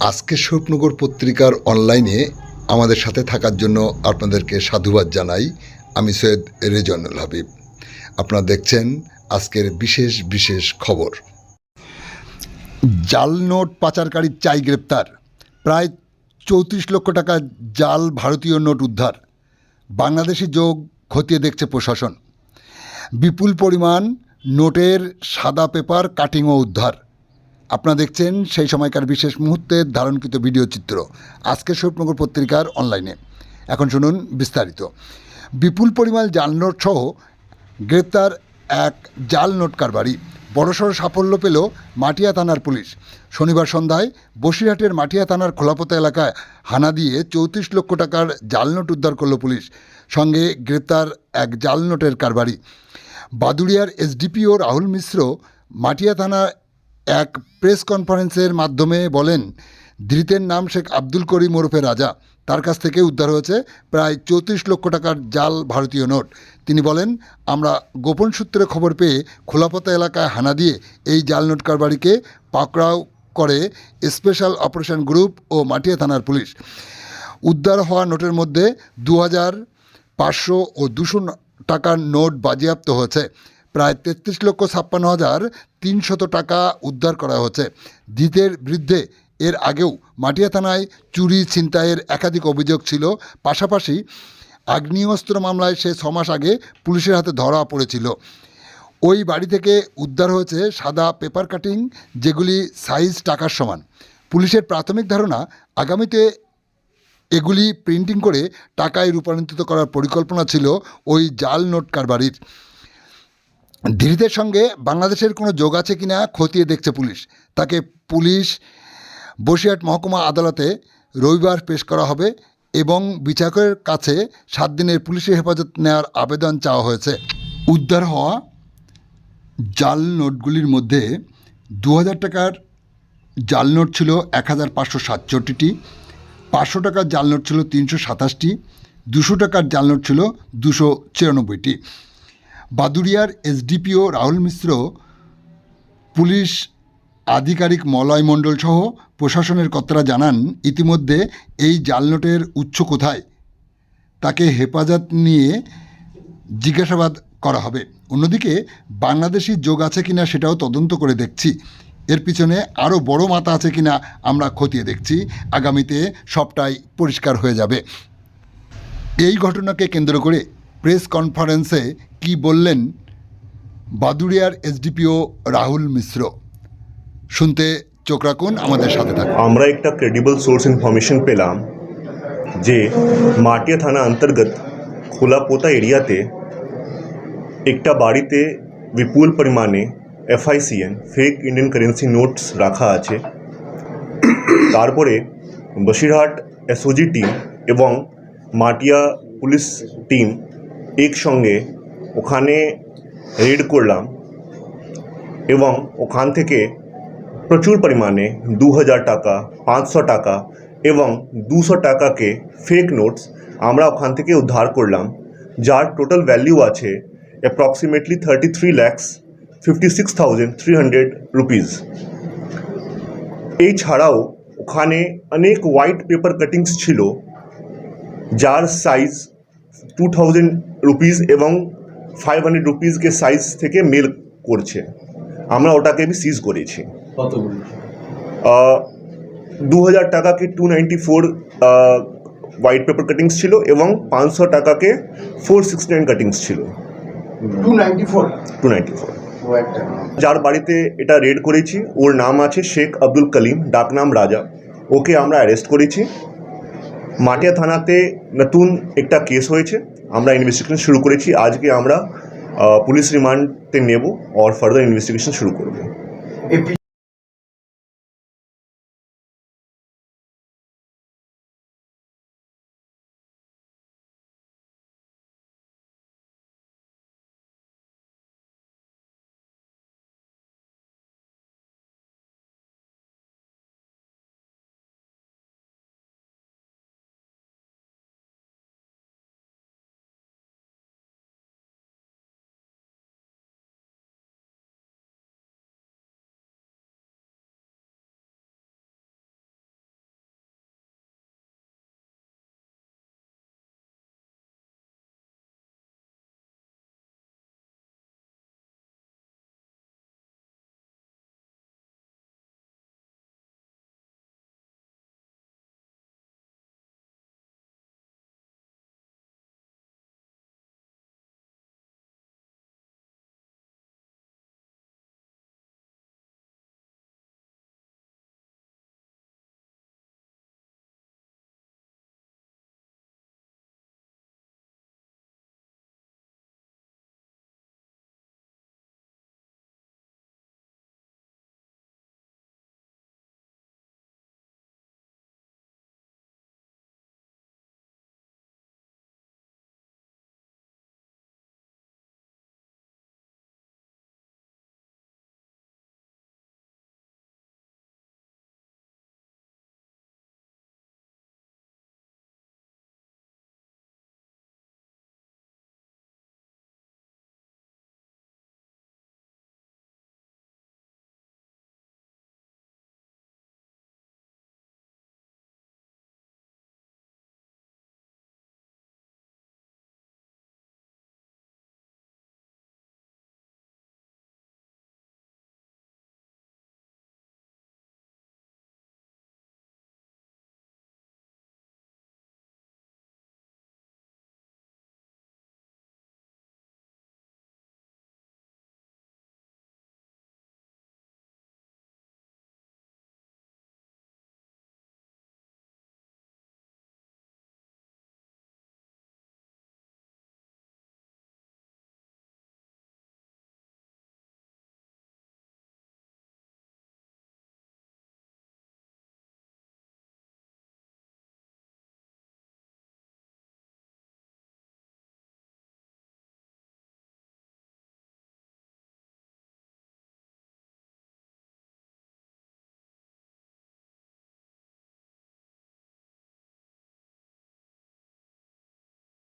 আজকে স্বপ্নগর পত্রিকার অনলাইনে আমাদের সাথে থাকার জন্য আপনাদেরকে সাধুবাদ জানাই। আমি সৈয়দ রেজনুল হাবিব। আপনারা দেখছেন আজকের বিশেষ বিশেষ খবর। জাল নোট পাচারকারী চাই গ্রেপ্তার। প্রায় চৌত্রিশ লক্ষ টাকা জাল ভারতীয় নোট উদ্ধার। বাংলাদেশি যোগ খতিয়ে দেখছে প্রশাসন। বিপুল পরিমাণ নোটের সাদা পেপার কাটিংও উদ্ধার। আপনারা দেখছেন সেই সময়কার বিশেষ মুহূর্তের ধারণকৃত ভিডিও চিত্র। আজকের স্বপ্নগর পত্রিকার অনলাইনে এখন শুনুন বিস্তারিত। বিপুল পরিমাণ জাল নোট সহ গ্রেপ্তার এক জাল নোট কারবারি। বড়সড় সাফল্য পেল মাটিয়া থানার পুলিশ। শনিবার সন্ধ্যায় বসিরহাটের মাটিয়া থানার খোলাপোতা এলাকায় হানা দিয়ে চৌত্রিশ লক্ষ টাকার জাল নোট উদ্ধার করল পুলিশ। সঙ্গে গ্রেপ্তার এক জাল নোটের কারবারি। বাদুড়িয়ার এসডিপিও রাহুল মিশ্র মাটিয়া থানা এক প্রেস কনফারেন্সের মাধ্যমে বলেন, ধৃতের নাম শেখ আব্দুল করিম ওরফে রাজা। তার কাছ থেকে উদ্ধার হয়েছে প্রায় চৌত্রিশ লক্ষ টাকার জাল ভারতীয় নোট। তিনি বলেন, আমরা গোপন সূত্রে খবর পেয়ে খোলাপতা এলাকায় হানা দিয়ে এই জাল নোট কারবারিকে পাকড়াও করে স্পেশাল অপারেশন গ্রুপ ও মাটিয়া থানার পুলিশ। উদ্ধার হওয়া নোটের মধ্যে দু হাজার পাঁচশো ও দুশো টাকার নোট বাজেয়াপ্ত হয়েছে। প্রায় তেত্রিশ লক্ষ ছাপ্পান্ন হাজার তিনশত টাকা উদ্ধার করা হয়েছে। ধৃতের বিরুদ্ধে এর আগেও মাটিয়া থানায় চুরি ছিনতাইয়ের একাধিক অভিযোগ ছিল। পাশাপাশি আগ্নেয়াস্ত্র মামলায় সে ছমাস আগে পুলিশের হাতে ধরা পড়েছিল। ওই বাড়ি থেকে উদ্ধার হয়েছে সাদা পেপার কাটিং, যেগুলি সাইজ টাকার সমান। পুলিশের প্রাথমিক ধারণা, আগামীতে এগুলি প্রিন্টিং করে টাকায় রূপান্তরিত করার পরিকল্পনা ছিল ওই জাল নোট কারবারির ধৃতের সঙ্গে বাংলাদেশের কোনো যোগ আছে কিনা খতিয়ে দেখছে পুলিশ। তাকে পুলিশ, বসিরহাট মহকুমা আদালতে রবিবার পেশ করা হবে এবং বিচারকের কাছে সাত দিনের পুলিশের হেফাজত নেওয়ার আবেদন চাওয়া হয়েছে। উদ্ধার হওয়া জাল নোটগুলির মধ্যে দু হাজার টাকার জাল নোট ছিল এক হাজার পাঁচশো সাতষট্টিটি, পাঁচশো টাকার জাল নোট ছিল তিনশো সাতাশটি, দুশো টাকার জাল নোট ছিল দুশো চিরানব্বইটি বাদুড়িয়ার এসডিপিও রাহুল মিশ্র, পুলিশ আধিকারিক মলয় মণ্ডল সহ প্রশাসনের কর্তারা জানান, ইতিমধ্যে এই জাল নোটের উচ্চ কোথায়? তাকে হেফাজত নিয়ে জিজ্ঞাসাবাদ করা হবে। অন্যদিকে, বাংলাদেশি যোগ আছে কিনা সেটাও তদন্ত করে দেখছি। এর পিছনে আরও বড় মাথা আছে কিনা আমরা খতিয়ে দেখছি। আগামীতে সবটাই পরিষ্কার হয়ে যাবে। এই ঘটনাকে কেন্দ্র করে প্রেস কনফারেন্সে কি বললেন বাদুড়িয়ার এসডিপিও রাহুল মিশ্র? শুনতে চোখ রাখুন, আমাদের সাথে থাকুন। আমরা একটা ক্রেডিবল সোর্স ইনফরমেশন পেলাম যে মাটিয়া থানা অন্তর্গত খোলাপোতা এরিয়াতে একটা বাড়িতে বিপুল পরিমাণে FICN fake Indian currency notes রাখা আছে। তারপরে বসিরহাট এসওজি টিম এবং মাটিয়া পুলিশ টিম একসঙ্গে ওখানে রেড করলাম এবং ওখান থেকে প্রচুর পরিমাণে দু হাজার টাকা, পাঁচশো টাকা এবং দুশো টাকাকে ফেক নোটস আমরা ওখান থেকে উদ্ধার করলাম। যার টোটাল ভ্যালিউ আছে approximately thirty three lakhs fifty six thousand three hundred rupees এই ছাড়াও ওখানে অনেক হোয়াইট পেপার কাটিংস ছিল, যার সাইজ টু থাউজেন্ড রুপিস এবং ফাইভ হান্ড্রেড রুপিসকে সাইজ থেকে মেল করছে। আমরা ওটাকে আমি সিজ করেছি। দু হাজার টাকাকে two ninety four white paper cuttings ছিল এবং পাঁচশো টাকাকে ফোর সিক্সটি নাইন কাটিংস ছিল। Two ninety four two ninety four যার বাড়িতে এটা রেড করেছি ওর নাম আছে শেখ আব্দুল কলিম ডাকনাম রাজা। ওকে আমরা অ্যারেস্ট করেছি। মাটিয়া থানাতে নতুন একটা কেস হয়েছে। আমরা ইনভেস্টিগেশন শুরু করেছি। আজকে আমরা পুলিশ রিমান্ডে নেব আর ফার্দার ইনভেস্টিগেশন শুরু করব।